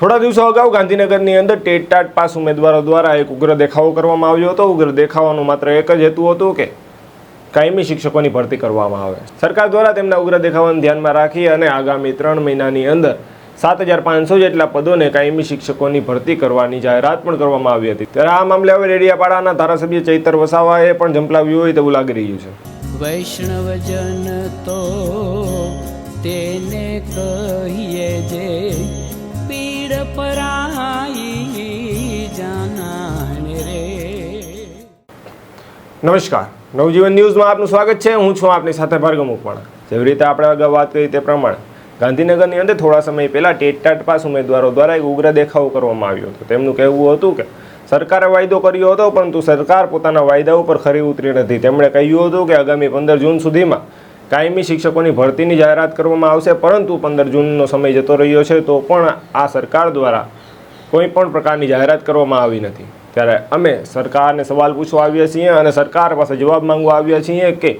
થોડા દિવસો અગાઉ ગાંધીનગરની અંદર ટેટ ટાટ પાસ ઉમેદવારો દ્વારા એક ઉગ્ર દેખાવો કરવામાં આવ્યો હતો. ઉગ્ર દેખાવાનો માત્ર એક જ હેતુ હતો કે કાયમી શિક્ષકોની ભરતી કરવામાં આવે. સરકાર દ્વારા તેમના ઉગ્ર દેખાવાને ધ્યાનમાં રાખી અને આગામી ત્રણ મહિનાની અંદર સાત હજાર પાંચસો જેટલા પદોને કાયમી શિક્ષકોની ભરતી કરવાની જાહેરાત પણ કરવામાં આવી હતી. ત્યારે આ મામલે હવે રેડિયાપાડાના ધારાસભ્ય ચૈતર વસાવાએ પણ ઝંપલાવ્યું હોય તેવું લાગી રહ્યું છે. વૈષ્ણવજન તો તેને કહીએ જે પીડ પરાઈ રે નમસ્કાર. નવજીવન ન્યૂઝમાં આપનું સ્વાગત છે. હું છું આપની સાથે ભાર્ગવ મુકવાણા જેવી રીતે આપણે અગાઉ વાત કરી તે પ્રમાણે ગાંધીનગરની અંદર થોડા સમય પહેલાં ટાટ પાસ ઉમેદવારો દ્વારા એક ઉગ્ર દેખાવો કરવામાં આવ્યો હતો. તેમનું કહેવું હતું કે સરકારે વાયદો કર્યો હતો, પરંતુ સરકાર પોતાના વાયદા ઉપર ખરી ઉતરી નથી. તેમણે કહ્યું હતું કે આગામી પંદર જૂન સુધીમાં કાયમી શિક્ષકોની ભરતીની જાહેરાત કરવામાં આવશે, પરંતુ પંદર જૂનનો સમય જતો રહ્યો છે, તો પણ આ સરકાર દ્વારા કોઈ પણ પ્રકારની જાહેરાત કરવામાં આવી નથી. ત્યારે અમે સરકારને સવાલ પૂછવા આવ્યા છીએ અને સરકાર પાસે જવાબ માંગવા આવ્યા છીએ કે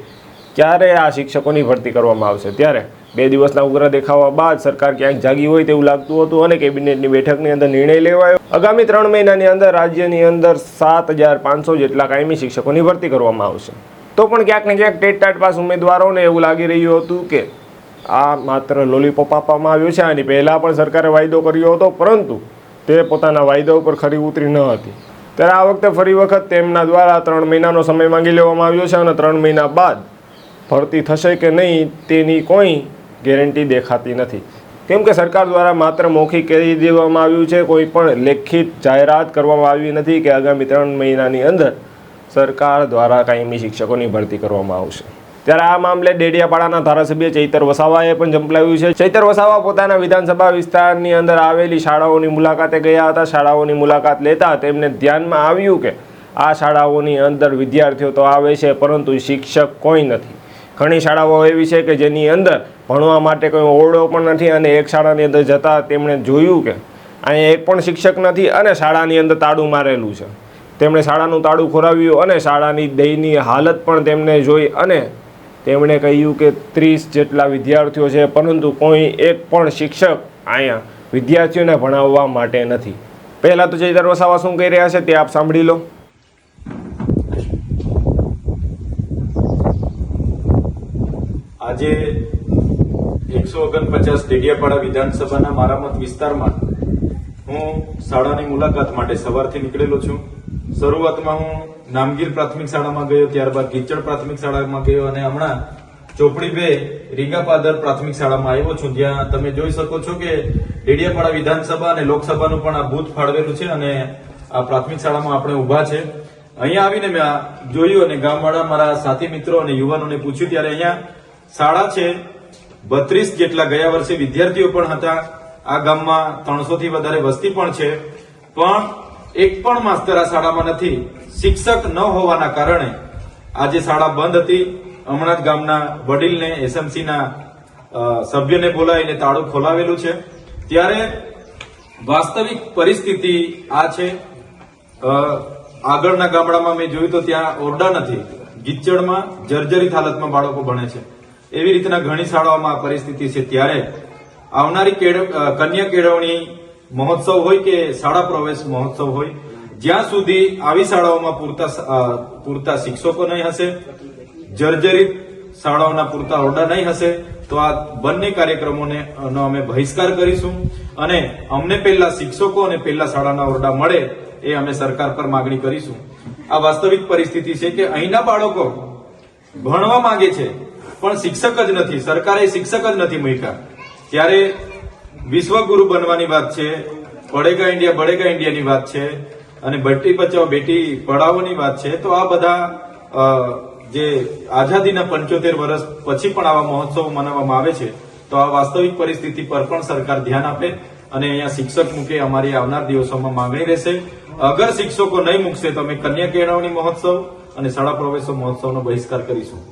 ક્યારે આ શિક્ષકોની ભરતી કરવામાં આવશે. ત્યારે બે દિવસના ઉગ્ર દેખાવા બાદ સરકાર ક્યાંક જાગી હોય તેવું લાગતું હતું અને કેબિનેટની બેઠકની અંદર નિર્ણય લેવાયો. આગામી ત્રણ મહિનાની અંદર રાજ્યની અંદર સાત જેટલા કાયમી શિક્ષકોની ભરતી કરવામાં આવશે. તો પણ ક્યાંક ને ક્યાંક ટેટ ટાટ પાસ ઉમેદવારોને એવું લાગી રહ્યું હતું કે આ માત્ર લોલીપોપ આપવામાં આવ્યો છે, આની પહેલાં પણ સરકારે વાયદો કર્યો હતો, પરંતુ તે પોતાના વાયદા ઉપર ખરી ઉતરી ન હતી. ત્યારે આ વખતે ફરી વખત તેમના દ્વારા ત્રણ મહિનાનો સમય માંગી લેવામાં આવ્યો છે અને ત્રણ મહિના બાદ ભરતી થશે કે નહીં તેની કોઈ ગેરંટી દેખાતી નથી. કેમ કે સરકાર દ્વારા માત્ર મૌખિક કહી દેવામાં આવ્યું છે, કોઈ પણ લેખિત જાહેરાત કરવામાં આવી નથી કે આગામી ત્રણ મહિનાની અંદર સરકાર દ્વારા કાયમી શિક્ષકોની ભરતી કરવામાં આવશે. ત્યારે આ મામલે ડેડિયાપાડાના ધારાસભ્ય ચૈતર વસાવાએ પણ ઝંપલાવ્યું છે. ચૈતર વસાવા પોતાના વિધાનસભા વિસ્તારની અંદર આવેલી શાળાઓની મુલાકાતે ગયા હતા. શાળાઓની મુલાકાત લેતા તેમને ધ્યાનમાં આવ્યું કે આ શાળાઓની અંદર વિદ્યાર્થીઓ તો આવે છે, પરંતુ શિક્ષક કોઈ નથી. ઘણી શાળાઓ એવી છે કે જેની અંદર ભણવા માટે કોઈ ઓરડો પણ નથી અને એક શાળાની અંદર જતાં તેમણે જોયું કે અહીંયા એક પણ શિક્ષક નથી અને શાળાની અંદર તાળું મારેલું છે. તેમણે શાળાનું તાળું ખોરાવ્યું અને શાળાની દયનીય હાલત પણ તેમને જોઈ અને તેમણે કહ્યું કે ત્રીસ જેટલા વિદ્યાર્થીઓ છે, પરંતુ કોઈ એક પણ શિક્ષક અહીંયા વિદ્યાર્થીઓને ભણાવવા માટે નથી. પહેલાં તો ચૈતર વસાવા શું કહી રહ્યા છે તે આપ સાંભળી લો. આજે એકસો ઓગણપચાસ ડેડિયાપાડા વિધાનસભાના મારા મત વિસ્તારમાં હું શાળાની મુલાકાત માટે સવારથી નીકળેલો છું. શરૂઆતમાં હું નામગીર પ્રાથમિક શાળામાં ગયો, ત્યારબાદ ગીચડ પ્રાથમિક શાળામાં ગયો અને હમણાં ચોપડી બે રીગાપાદર પ્રાથમિક શાળામાં આવ્યો છું. જ્યાં તમે જોઈ શકો છો કે ડેડિયાપાડા વિધાનસભા અને લોકસભાનું પણ આ બૂથ ફાળવેલું છે અને આ પ્રાથમિક શાળામાં આપણે ઊભા છે. અહીંયા આવીને મેં આ જોયું અને ગામવાળા મારા સાથી મિત્રો અને યુવાનોને પૂછ્યું, ત્યારે અહીંયા શાળા છે? બત્રીસ જેટલા ગયા વર્ષે વિદ્યાર્થીઓ પણ હતા. આ ગામમાં ત્રણસો થી વધારે વસ્તી પણ છે. પણ એક પણ માસ્તર આ શાળામાં નથી. શિક્ષક ન હોવાના કારણે આજે શાળા બંધ હતી. હમણાં જ ગામના વડીલને, એસએમસીના સભ્યને બોલાવીને તાળું ખોલાવેલું છે. ત્યારે વાસ્તવિક પરિસ્થિતિ આ છે. આગળના ગામડામાં મેં જોયું તો ત્યાં ઓરડા નથી. ગીચડમાં, જર્જરિત હાલતમાં બાળકો ભણે છે. એવી રીતના ઘણી શાળાઓમાં પરિસ્થિતિ છે. ત્યારે આવનારી કન્યા કેળવણી મહોત્સવ હોય કે શાળા પ્રવેશ મહોત્સવ હોય, જ્યાં સુધી આવી શાળાઓમાં પૂરતા પૂરતા શિક્ષકો નહીં હશે, જર્જરિત શાળાઓના પૂરતા ઓરડા નહીં હશે, તો આ બંને કાર્યક્રમોને અમે બહિષ્કાર કરીશું અને અમને પહેલા શિક્ષકો અને પહેલા શાળાના ઓરડા મળે એ અમે સરકાર પર માગણી કરીશું. આ વાસ્તવિક પરિસ્થિતિ છે કે અહીંના બાળકો ભણવા માંગે છે, પણ શિક્ષક જ નથી, સરકારે શિક્ષક જ નથી મૂક્યા. ત્યારે વિશ્વગુરુ બનવાની વાત છે પડેગા ઇન્ડિયા બળેગા ઇન્ડિયાની વાત છે, અને બેટી બચાવો બેટી પઢાવોની વાત છે, તો આ બધા જે આઝાદીના પંચોતેર વર્ષ પછી પણ આવા મહોત્સવ મનાવવામાં આવે છે, તો આ વાસ્તવિક પરિસ્થિતિ પર પણ સરકાર ધ્યાન આપે અને અહીંયા શિક્ષક મૂકે અમારી આવનાર દિવસોમાં માંગણી રહેશે. અગર શિક્ષકો નહીં મૂકશે તો અમે કન્યા કેળવણી મહોત્સવ અને શાળા પ્રવેશો મહોત્સવનો બહિષ્કાર કરીશું.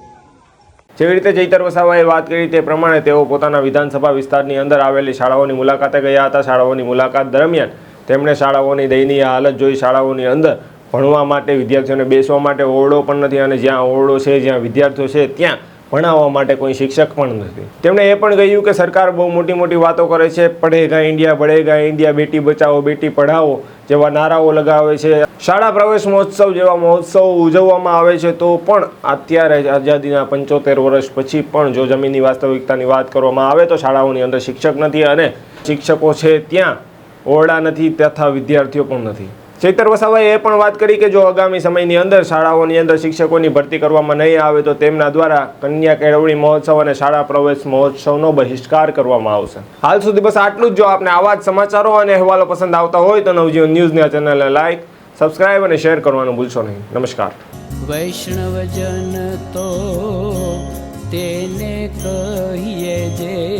જેવી રીતે ચૈતર વસાવાએ વાત કરી તે પ્રમાણે તેઓ પોતાના વિધાનસભા વિસ્તારની અંદર આવેલી શાળાઓની મુલાકાતે ગયા હતા. શાળાઓની મુલાકાત દરમિયાન તેમણે શાળાઓની દયનીય હાલત જોઈ શાળાઓની અંદર ભણવા માટે વિદ્યાર્થીઓને બેસવા માટે ઓરડો પણ નથી અને જ્યાં ઓરડો છે, જ્યાં વિદ્યાર્થીઓ છે, ત્યાં ભણાવવા માટે કોઈ શિક્ષક પણ નથી. તેમણે એ પણ કહ્યું કે સરકાર બહુ મોટી મોટી વાતો કરે છે. પડેગા ઇન્ડિયા ભળેગા ઇન્ડિયા, બેટી બચાવો, બેટી પઢાવો જેવા નારાઓ લગાવે છે. શાળા પ્રવેશ મહોત્સવ જેવા મહોત્સવ ઉજવવામાં આવે છે, તો પણ અત્યારે આઝાદીના પંચોતેર વર્ષ પછી પણ જો જમીનની વાસ્તવિકતાની વાત કરવામાં આવે, તો શાળાઓની અંદર શિક્ષક નથી અને શિક્ષકો છે ત્યાં ઓરડા નથી, તથા વિદ્યાર્થીઓ પણ નથી. ચૈતર વસાવાએ એ પણ વાત કરી કે જો આગામી સમયની અંદર શાળાઓની અંદર શિક્ષકોની ભરતી કરવામાં નહીં આવે, તો તેમના દ્વારા કન્યા કેળવણી મહોત્સવ અને શાળા પ્રવેશ મહોત્સવનો બહિષ્કાર કરવામાં આવશે. હાલ સુધી બસ આટલું જ. જો આપને આવા જ સમાચારો અને અહેવાલો પસંદ આવતા હોય, તો નવજીવન ન્યૂઝની આ ચેનલને લાઈક સબસ્ક્રાઇબ અને શેર કરવાનું ભૂલશો નહીં. નમસ્કાર. વૈષ્ણવજન તો તેને કહીએ જે